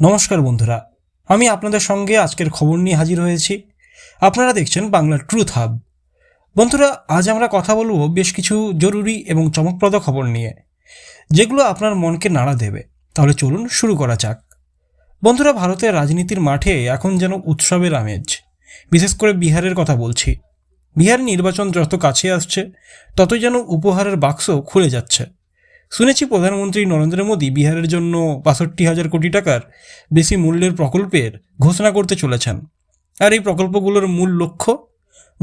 নমস্কার বন্ধুরা, আমি আপনাদের সঙ্গে আজকের খবর নিয়ে হাজির হয়েছি। আপনারা দেখছেন বাংলার ট্রুথ হাব। বন্ধুরা, আজ আমরা কথা বলব বেশ কিছু জরুরি এবং চমকপ্রদ খবর নিয়ে, যেগুলো আপনার মনকে নাড়া দেবে। তাহলে চলুন শুরু করা যাক। বন্ধুরা, ভারতের রাজনীতির মাঠে এখন যেন উৎসবের আমেজ। বিশেষ করে বিহারের কথা বলছি। বিহার নির্বাচন যত কাছে আসছে, ততই যেন উপহারের বাক্স খুলে যাচ্ছে। শুনেছি প্রধানমন্ত্রী নরেন্দ্র মোদী বিহারের জন্য বাষট্টি হাজার কোটি টাকার বেশি মূল্যের প্রকল্পের ঘোষণা করতে চলেছেন। আর এই প্রকল্পগুলোর মূল লক্ষ্য?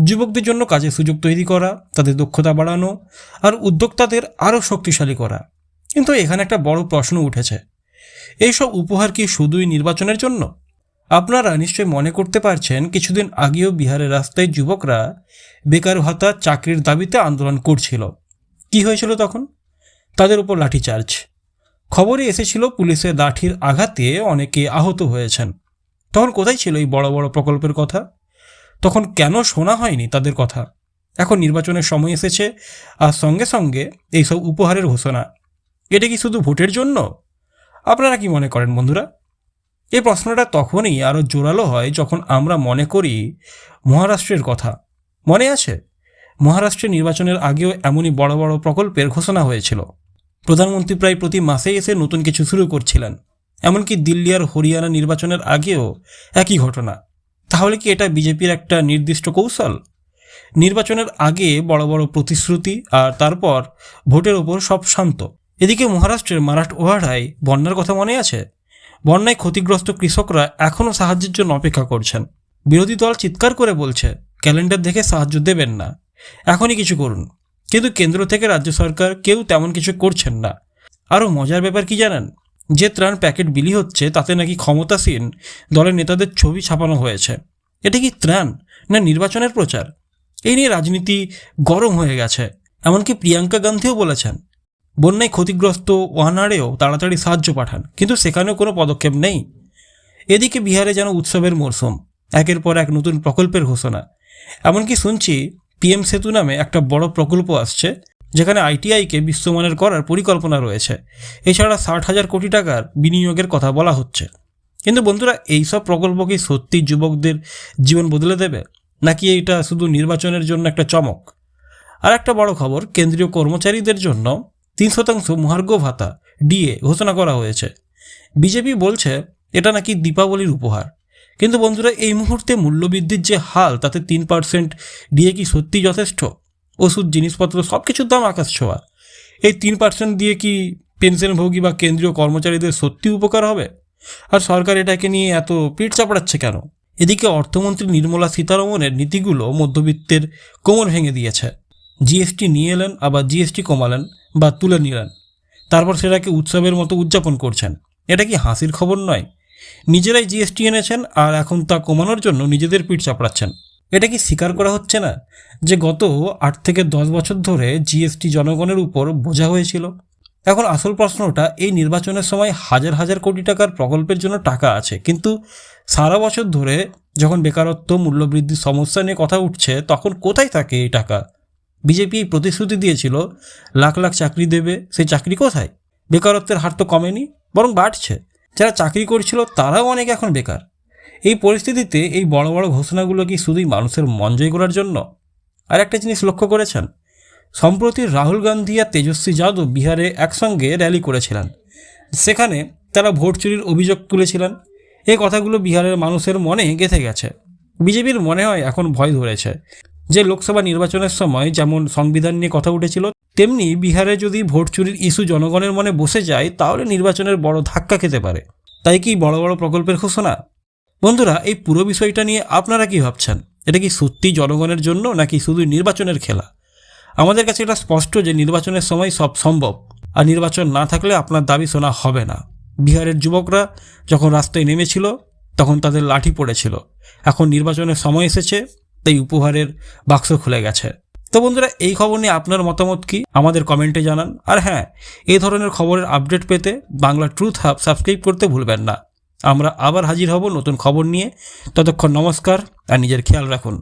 যুবকদের জন্য কাজের সুযোগ তৈরি করা, তাদের দক্ষতা বাড়ানো আর উদ্যোক্তাদের আরও শক্তিশালী করা। কিন্তু এখানে একটা বড় প্রশ্ন উঠেছে। এইসব উপহার কি শুধুই নির্বাচনের জন্য? আপনারা নিশ্চয় মনে করতে পারছেন, কিছুদিন আগেও বিহারের রাস্তায় যুবকরা বেকার ভাতা, চাকরির দাবিতে আন্দোলন করছিল। কি হয়েছিল তখন? তাদের উপর লাঠিচার্জ। খবরে এসেছিল পুলিশের লাঠির আঘাতে অনেকে আহত হয়েছেন। তখন কোথায় ছিল এই বড় বড় প্রকল্পের কথা? তখন কেন শোনা হয়নি তাদের কথা? এখন নির্বাচনের সময় এসেছে আর সঙ্গে সঙ্গে এইসব উপহারের ঘোষণা। এটা কি শুধু ভোটের জন্য? আপনারা কি মনে করেন বন্ধুরা? এই প্রশ্নটা তখনই আরও জোরালো হয় যখন আমরা মনে করি মহারাষ্ট্রের কথা। মনে আছে? মহারাষ্ট্রের নির্বাচনের আগেও এমনই বড় বড় প্রকল্পের ঘোষণা হয়েছিল। প্রধানমন্ত্রী প্রায় প্রতি মাসেই এসে নতুন কিছু শুরু করছিলেন। এমনকি দিল্লি আর হরিয়ানা নির্বাচনের আগেও একই ঘটনা। তাহলে কি এটা বিজেপির একটা নির্দিষ্ট কৌশল? নির্বাচনের আগে বড় বড় প্রতিশ্রুতি আর তারপর ভোটের ওপর সব শান্ত। এদিকে মহারাষ্ট্রের মারাঠ মারাঠওয়াড়ায় বন্যার কথা মনে আছে? বন্যায় ক্ষতিগ্রস্ত কৃষকরা এখনও সাহায্যের জন্য অপেক্ষা করছেন। বিরোধী দল চিৎকার করে বলছে, ক্যালেন্ডার দেখে সাহায্য দেবেন না। এখনই কিছু করুন। কিন্তু কেন্দ্র থেকে রাজ্য সরকার কেউ তেমন কিছু করছেন না। আরও মজার ব্যাপার কি জানেন? যে ত্রাণ প্যাকেট বিলি হচ্ছে, তাতে নাকি ক্ষমতাসীন দলের নেতাদের ছবি ছাপানো হয়েছে। এটা কি ত্রাণ না নির্বাচনের প্রচার? এই নিয়ে রাজনীতি গরম হয়ে গেছে, এমনকি প্রিয়াঙ্কা গান্ধীও বলেছেন, বন্যায় ক্ষতিগ্রস্ত ওয়ানারেও তাড়াতাড়ি সাহায্য পাঠান। কিন্তু সেখানেও কোনো পদক্ষেপ নেই। এদিকে বিহারে যেন উৎসবের মরশুম একের পর এক নতুন প্রকল্পের ঘোষণা। এমনকি শুনছি পিএম সেতু নামে একটা বড় প্রকল্প আসছে, যেখানে আইটিআইকে বিশ্বমানের করার পরিকল্পনা রয়েছে। এছাড়া ষাট হাজার কোটি টাকার বিনিয়োগের কথা বলা হচ্ছে। কিন্তু বন্ধুরা, এইসব প্রকল্প কি সত্যি যুবকদের জীবন বদলে দেবে? নাকি এইটা শুধু নির্বাচনের জন্য একটা চমক? আর একটা বড় খবর, কেন্দ্রীয় কর্মচারীদের জন্য তিন শতাংশ মহার্ঘ ভাতা ডিএ ঘোষণা করা হয়েছে। বিজেপি বলছে, এটা নাকি দীপাবলির উপহার। কিন্তু বন্ধুরা, এই মুহূর্তে মূল্যবৃদ্ধির যে হাল, তাতে তিন পার্সেন্ট দিয়ে কি সত্যি যথেষ্ট? ওষুধ, জিনিসপত্র সব কিছুর দাম আকাশ ছোঁয়া। এই তিন পার্সেন্ট দিয়ে কি পেনশনভোগী বা কেন্দ্রীয় কর্মচারীদের সত্যি উপকার হবে? আর সরকার এটাকে নিয়ে এত পিঠ চাপড়াচ্ছে কেন? এদিকে অর্থমন্ত্রী নির্মলা সীতারমনের নীতিগুলো মধ্যবিত্তের কোমর ভেঙে দিয়েছে। জিএসটি নিয়ে এলেন, আবার জিএসটি কমালেন বা তুলে নিলেন। তারপর সেটাকে উৎসবের মতো উদযাপন করছেন। এটা কি হাসির খবর নয়? নিজেরাই জিএসটি এনেছেন আর এখন তা কমানোর জন্য নিজেদের পিঠ চাপড়াচ্ছেন। এটা কি স্বীকার করা হচ্ছে না যে গত আট থেকে দশ বছর ধরে জিএসটি জনগণের উপর বোঝা হয়েছিল? এখন আসল প্রশ্নটা, এই নির্বাচনের সময় হাজার হাজার কোটি টাকার প্রকল্পের জন্য টাকা আছে, কিন্তু সারা বছর ধরে যখন বেকারত্ব, মূল্যবৃদ্ধির সমস্যা নিয়ে কথা উঠছে, তখন কোথায় থাকে এই টাকা? বিজেপি প্রতিশ্রুতি দিয়েছিল, লাখ লাখ চাকরি দেবে, সেই চাকরি কোথায়? বেকারত্বের হার তো কমেনি, বরং বাড়ছে। যারা চাকরি করছিল তারাও অনেক এখন বেকার। এই পরিস্থিতিতে এই বড় বড় ঘোষণাগুলো কি শুধুই মানুষের মন জয় করার জন্য? আর একটা জিনিস লক্ষ্য করেছেন? সম্প্রতি রাহুল গান্ধী আর তেজস্বী যাদব বিহারে একসঙ্গে র্যালি করেছিলেন। সেখানে তারা ভোট চুরির অভিযোগ তুলেছিলেন। এই কথাগুলো বিহারের মানুষের মনে গেঁথে গেছে। বিজেপির মনে হয় এখন ভয় ধরেছে। যে লোকসভা নির্বাচনের সময় যেমন সংবিধান নিয়ে কথা উঠেছিল তেমনি বিহারে যদি ভোট চুরির ইস্যু জনগণের মনে বসে যায়, তাহলে নির্বাচনের বড় ধাক্কা খেতে পারে। তাই কি বড় বড় প্রকল্পের ঘোষণা? বন্ধুরা, এই পুরো বিষয়টা নিয়ে আপনারা কি ভাবছেন? এটা কি সত্যি জনগণের জন্য, নাকি শুধু নির্বাচনের খেলা? আমাদের কাছে এটা স্পষ্ট যে নির্বাচনের সময় সব সম্ভব, আর নির্বাচন না থাকলে আপনার দাবি শোনা হবে না। বিহারের যুবকরা যখন রাস্তায় নেমেছিল, তখন তাদের লাঠি পড়েছিল। এখন নির্বাচনের সময় এসেছে, তাই উপহারের বাক্স খুলে গেছে। তো বন্ধুরা, এই খবর নিয়ে আপনার মতামত কি? আমাদের কমেন্টে জানান। আর হ্যাঁ এই ধরনের খবরের আপডেট পেতে বাংলা ট্রুথ হাব সাবস্ক্রাইব করতে ভুলবেন না। আমরা আবার হাজির হব নতুন খবর নিয়ে। ততক্ষণ নমস্কার আর নিজের খেয়াল রাখুন।